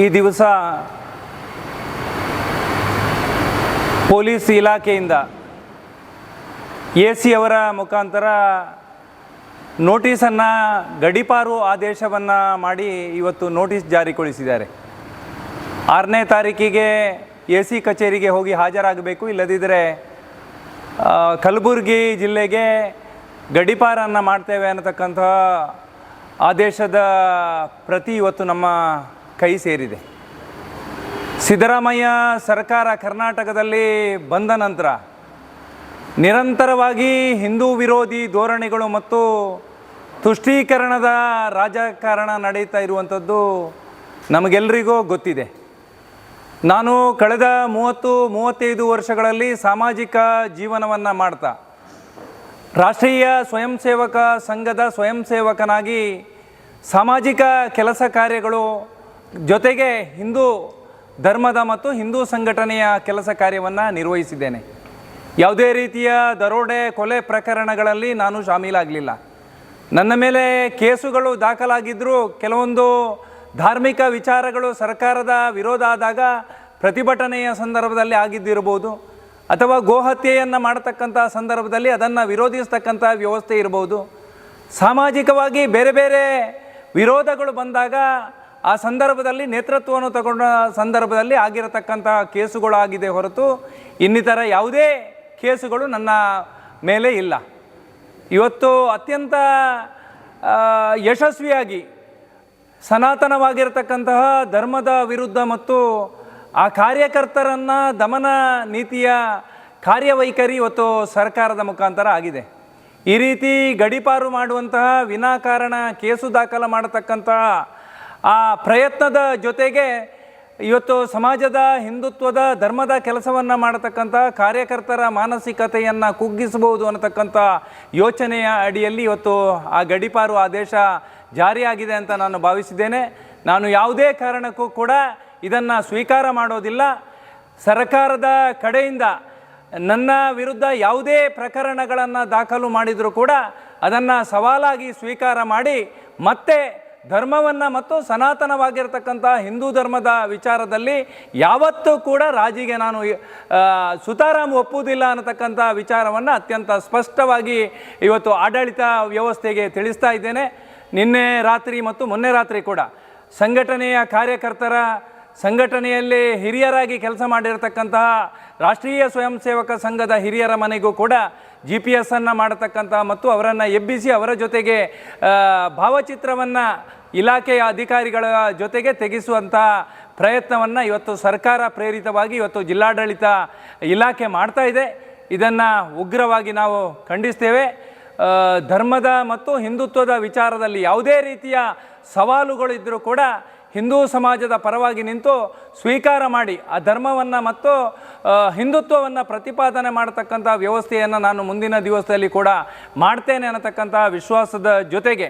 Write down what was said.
ಈ ದಿವಸ ಪೊಲೀಸ್ ಇಲಾಖೆಯಿಂದ ಎ ಸಿ ಅವರ ಮುಖಾಂತರ ನೋಟಿಸನ್ನು ಗಡಿಪಾರು ಆದೇಶವನ್ನು ಮಾಡಿ ಇವತ್ತು ನೋಟಿಸ್ ಜಾರಿಗೊಳಿಸಿದ್ದಾರೆ. ಆರನೇ ತಾರೀಕಿಗೆ ಎ ಸಿ ಕಚೇರಿಗೆ ಹೋಗಿ ಹಾಜರಾಗಬೇಕು ಇಲ್ಲದಿದ್ದರೆ ಕಲಬುರಗಿ ಜಿಲ್ಲೆಗೆ ಗಡಿಪಾರನ್ನು ಮಾಡ್ತೇವೆ ಅನ್ನತಕ್ಕಂತಹ ಆದೇಶದ ಪ್ರತಿ ಇವತ್ತು ನಮ್ಮ ಕೈ ಸೇರಿದೆ. ಸಿದ್ದರಾಮಯ್ಯ ಸರ್ಕಾರ ಕರ್ನಾಟಕದಲ್ಲಿ ಬಂದ ನಂತರ ನಿರಂತರವಾಗಿ ಹಿಂದೂ ವಿರೋಧಿ ಧೋರಣೆಗಳು ಮತ್ತು ತುಷ್ಟೀಕರಣದ ರಾಜಕಾರಣ ನಡೀತಾ ಇರುವಂಥದ್ದು ನಮಗೆಲ್ಲರಿಗೂ ಗೊತ್ತಿದೆ. ನಾನು ಕಳೆದ ಮೂವತ್ತು, ಮೂವತ್ತೈದು ವರ್ಷಗಳಲ್ಲಿ ಸಾಮಾಜಿಕ ಜೀವನವನ್ನು ಮಾಡ್ತಾ, ರಾಷ್ಟ್ರೀಯ ಸ್ವಯಂ ಸೇವಕ ಸಂಘದ ಸ್ವಯಂ ಸೇವಕನಾಗಿ ಸಾಮಾಜಿಕ ಕೆಲಸ ಕಾರ್ಯಗಳು ಜೊತೆಗೆ ಹಿಂದೂ ಧರ್ಮದ ಮತ್ತು ಹಿಂದೂ ಸಂಘಟನೆಯ ಕೆಲಸ ಕಾರ್ಯವನ್ನು ನಿರ್ವಹಿಸಿದ್ದೇನೆ. ಯಾವುದೇ ರೀತಿಯ ದರೋಡೆ, ಕೊಲೆ ಪ್ರಕರಣಗಳಲ್ಲಿ ನಾನು ಶಾಮೀಲಾಗಲಿಲ್ಲ. ನನ್ನ ಮೇಲೆ ಕೇಸುಗಳು ದಾಖಲಾಗಿದ್ದರೂ ಕೆಲವೊಂದು ಧಾರ್ಮಿಕ ವಿಚಾರಗಳು ಸರ್ಕಾರದ ವಿರೋಧ ಆದಾಗ ಪ್ರತಿಭಟನೆಯ ಸಂದರ್ಭದಲ್ಲಿ ಆಗಿದ್ದಿರಬಹುದು ಅಥವಾ ಗೋಹತ್ಯೆಯನ್ನು ಮಾಡತಕ್ಕಂಥ ಸಂದರ್ಭದಲ್ಲಿ ಅದನ್ನು ವಿರೋಧಿಸ್ತಕ್ಕಂಥ ವ್ಯವಸ್ಥೆ ಇರಬಹುದು. ಸಾಮಾಜಿಕವಾಗಿ ಬೇರೆ ಬೇರೆ ವಿರೋಧಗಳು ಬಂದಾಗ ಆ ಸಂದರ್ಭದಲ್ಲಿ ನೇತೃತ್ವವನ್ನು ತಗೊಂಡ ಸಂದರ್ಭದಲ್ಲಿ ಆಗಿರತಕ್ಕಂಥ ಕೇಸುಗಳಾಗಿದೆ ಹೊರತು ಇನ್ನಿತರ ಯಾವುದೇ ಕೇಸುಗಳು ನನ್ನ ಮೇಲೆ ಇಲ್ಲ. ಇವತ್ತು ಅತ್ಯಂತ ಯಶಸ್ವಿಯಾಗಿ ಸನಾತನವಾಗಿರತಕ್ಕಂತಹ ಧರ್ಮದ ವಿರುದ್ಧ ಮತ್ತು ಆ ಕಾರ್ಯಕರ್ತರನ್ನು ದಮನ ನೀತಿಯ ಕಾರ್ಯವೈಖರಿ ಇವತ್ತು ಸರ್ಕಾರದ ಮುಖಾಂತರ ಆಗಿದೆ. ಈ ರೀತಿ ಗಡಿಪಾರು ಮಾಡುವಂತಹ ವಿನಾಕಾರಣ ಕೇಸು ದಾಖಲು ಮಾಡತಕ್ಕಂತಹ ಆ ಪ್ರಯತ್ನದ ಜೊತೆಗೆ ಇವತ್ತು ಸಮಾಜದ ಹಿಂದುತ್ವದ ಧರ್ಮದ ಕೆಲಸವನ್ನು ಮಾಡತಕ್ಕಂಥ ಕಾರ್ಯಕರ್ತರ ಮಾನಸಿಕತೆಯನ್ನು ಕುಗ್ಗಿಸಬಹುದು ಅನ್ನತಕ್ಕಂಥ ಯೋಚನೆಯ ಅಡಿಯಲ್ಲಿ ಇವತ್ತು ಆ ಗಡಿಪಾರು ಆದೇಶ ಜಾರಿಯಾಗಿದೆ ಅಂತ ನಾನು ಭಾವಿಸಿದ್ದೇನೆ. ನಾನು ಯಾವುದೇ ಕಾರಣಕ್ಕೂ ಕೂಡ ಇದನ್ನು ಸ್ವೀಕಾರ ಮಾಡೋದಿಲ್ಲ. ಸರ್ಕಾರದ ಕಡೆಯಿಂದ ನನ್ನ ವಿರುದ್ಧ ಯಾವುದೇ ಪ್ರಕರಣಗಳನ್ನು ದಾಖಲು ಮಾಡಿದರೂ ಕೂಡ ಅದನ್ನು ಸವಾಲಾಗಿ ಸ್ವೀಕಾರ ಮಾಡಿ ಮತ್ತೆ ಧರ್ಮವನ್ನು ಮತ್ತು ಸನಾತನವಾಗಿರ್ತಕ್ಕಂಥ ಹಿಂದೂ ಧರ್ಮದ ವಿಚಾರದಲ್ಲಿ ಯಾವತ್ತೂ ಕೂಡ ರಾಜಿಗೆ ನಾನು ಸುತಾರಾಮ್ ಒಪ್ಪುವುದಿಲ್ಲ ಅನ್ನತಕ್ಕಂಥ ವಿಚಾರವನ್ನು ಅತ್ಯಂತ ಸ್ಪಷ್ಟವಾಗಿ ಇವತ್ತು ಆಡಳಿತ ವ್ಯವಸ್ಥೆಗೆ ತಿಳಿಸ್ತಾ ಇದ್ದೇನೆ. ನಿನ್ನೆ ರಾತ್ರಿ ಮತ್ತು ಮೊನ್ನೆ ರಾತ್ರಿ ಕೂಡ ಸಂಘಟನೆಯ ಕಾರ್ಯಕರ್ತರ ಸಂಘಟನೆಯಲ್ಲಿ ಹಿರಿಯರಾಗಿ ಕೆಲಸ ಮಾಡಿರತಕ್ಕಂತಹ ರಾಷ್ಟ್ರೀಯ ಸ್ವಯಂ ಸೇವಕ ಸಂಘದ ಹಿರಿಯರ ಮನೆಗೂ ಕೂಡ ಜಿ ಪಿ ಎಸ್ ಅನ್ನು ಮಾಡತಕ್ಕಂಥ ಮತ್ತು ಅವರನ್ನು ಎಬ್ಬಿಸಿ ಅವರ ಜೊತೆಗೆ ಭಾವಚಿತ್ರವನ್ನು ಇಲಾಖೆಯ ಅಧಿಕಾರಿಗಳ ಜೊತೆಗೆ ತೆಗೆಸುವಂಥ ಪ್ರಯತ್ನವನ್ನು ಇವತ್ತು ಸರ್ಕಾರ ಪ್ರೇರಿತವಾಗಿ ಇವತ್ತು ಜಿಲ್ಲಾಡಳಿತ ಇಲಾಖೆ ಮಾಡ್ತಾ ಇದೆ. ಇದನ್ನು ಉಗ್ರವಾಗಿ ನಾವು ಖಂಡಿಸ್ತೇವೆ. ಧರ್ಮದ ಮತ್ತು ಹಿಂದುತ್ವದ ವಿಚಾರದಲ್ಲಿ ಯಾವುದೇ ರೀತಿಯ ಸವಾಲುಗಳಿದ್ದರೂ ಕೂಡ ಹಿಂದೂ ಸಮಾಜದ ಪರವಾಗಿ ನಿಂತು ಸ್ವೀಕಾರ ಮಾಡಿ, ಆ ಧರ್ಮವನ್ನು ಮತ್ತು ಹಿಂದುತ್ವವನ್ನು ಪ್ರತಿಪಾದನೆ ಮಾಡತಕ್ಕಂಥ ವ್ಯವಸ್ಥೆಯನ್ನು ನಾನು ಮುಂದಿನ ದಿವಸದಲ್ಲಿ ಕೂಡ ಮಾಡ್ತೇನೆ ಅನ್ನತಕ್ಕಂಥ ವಿಶ್ವಾಸದ ಜೊತೆಗೆ.